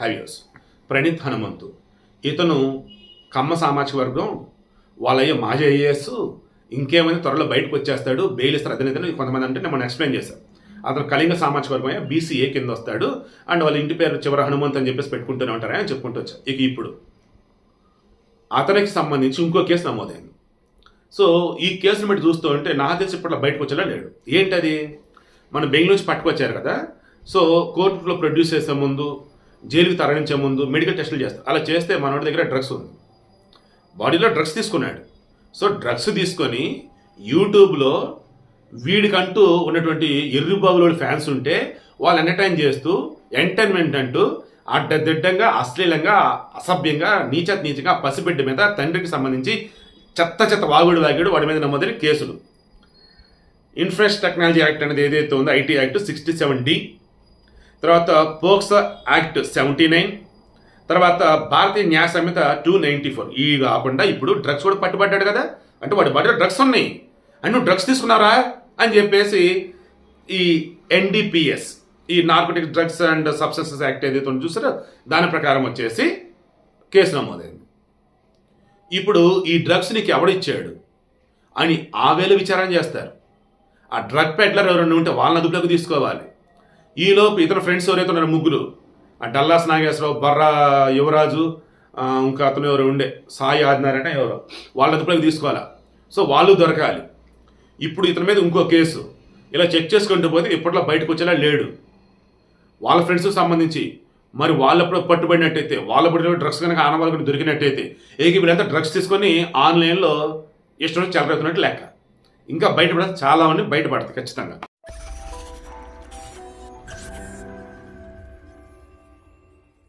హ్యావియర్స్ ప్రణీత్ హనుమంతు. ఇతను కమ్మ సామాజిక వర్గం వాళ్ళయ్య మాజీ ఐఏఎస్ ఇంకేమైనా త్వరలో బయటకు వచ్చేస్తాడు బెయిల్ ఇస్తారు అదే కొంతమంది అంటే మనం ఎక్స్ప్లెయిన్ చేశాం అతను కళింగ సామాజిక వర్గం అయ్యా బీసీఏ కింద వస్తాడు అండ్ వాళ్ళ ఇంటి పేరు చివర హనుమంత్ అని చెప్పేసి పెట్టుకుంటూనే ఉంటారు అని చెప్పుకుంటూ వచ్చారు ఇక ఇప్పుడు అతనికి సంబంధించి ఇంకో కేసు నమోదైంది. సో ఈ కేసును బట్టి చూస్తూ ఉంటే నా తెలిసి ఇప్పట్లో బయటకు వచ్చేలా లేడు. ఏంటది? మన బెంగళూరు నుంచి పట్టుకొచ్చారు కదా. సో కోర్టులో ప్రొడ్యూస్ చేసే ముందు జైలుకి తరలించే ముందు మెడికల్ టెస్టులు చేస్తారు. అలా చేస్తే మనోడి దగ్గర డ్రగ్స్ ఉంది. బాడీలో డ్రగ్స్ తీసుకున్నాడు. సో డ్రగ్స్ తీసుకొని యూట్యూబ్లో వీడికంటూ ఉన్నటువంటి ఎర్రిబాబులోని ఫ్యాన్స్ ఉంటే వాళ్ళు ఎంటర్టైన్ చేస్తూ ఎంటర్టైన్మెంట్ అంటూ అడ్డదిడ్డంగా అశ్లీలంగా అసభ్యంగా నీచ నీచగా పసిబిడ్డ మీద తండ్రికి సంబంధించి చెత్త చెత్త వాగుడు వాగాడు వాడి మీద నమోదైన కేసులు. ఇన్ఫ్రెష్ టెక్నాలజీ యాక్ట్ అనేది ఏదైతే ఉందో IT act sixty seven D తర్వాత పోక్సో యాక్ట్ సెవెంటీ నైన్ తర్వాత భారతీయ న్యాయ సంహిత టూ నైంటీ ఫోర్. ఈ కాకుండా ఇప్పుడు డ్రగ్స్ కూడా పట్టుబడ్డాడు కదా. అంటే వాడి బాడీలో డ్రగ్స్ ఉన్నాయి. అని నువ్వు డ్రగ్స్ తీసుకున్నారా అని చెప్పేసి ఈ ఎన్డీపీఎస్ ఈ narcotic drugs and substances act ఏదైతే ఉందో చూసారో? దాని ప్రకారం వచ్చేసి కేసు నమోదైంది. ఇప్పుడు ఈ డ్రగ్స్ నీకు ఎవడిచ్చాడు అని ఆ వేళ విచారణ చేస్తారు. ఆ డ్రగ్ పెడ్లర్ ఎవరైనా ఉంటే వాళ్ళని అదుపులోకి తీసుకోవాలి. ఈలోపు ఇతర ఫ్రెండ్స్ ఎవరైతే ఉన్నారు ముగ్గురు ఆ డల్లాస్ నాగేశ్వరరావు బర్రా యువరాజు ఇంకా అతను ఎవరు ఉండే సాయి ఆదినారాయణ ఎవరో వాళ్ళ అదుపులోకి తీసుకోవాలా? సో వాళ్ళు దొరకాలి. ఇప్పుడు ఇతని మీద ఇంకో కేసు. ఇలా చెక్ చేసుకుంటూ పోతే ఇప్పట్లో బయటకు వచ్చేలా లేడు. వాళ్ళ ఫ్రెండ్స్కి సంబంధించి మరి వాళ్ళప్పుడు పట్టుబడినట్టయితే వాళ్ళ పడిన డ్రగ్స్ కనుక ఆనవాళ్ళకి దొరికినట్టయితే ఏకి వీళ్ళంతా డ్రగ్స్ తీసుకొని ఆన్లైన్లో ఇష్టం చెలరేతున్నట్టు లెక్క. ఇంకా బయటపడ చాలా మంది బయటపడతాయి ఖచ్చితంగా.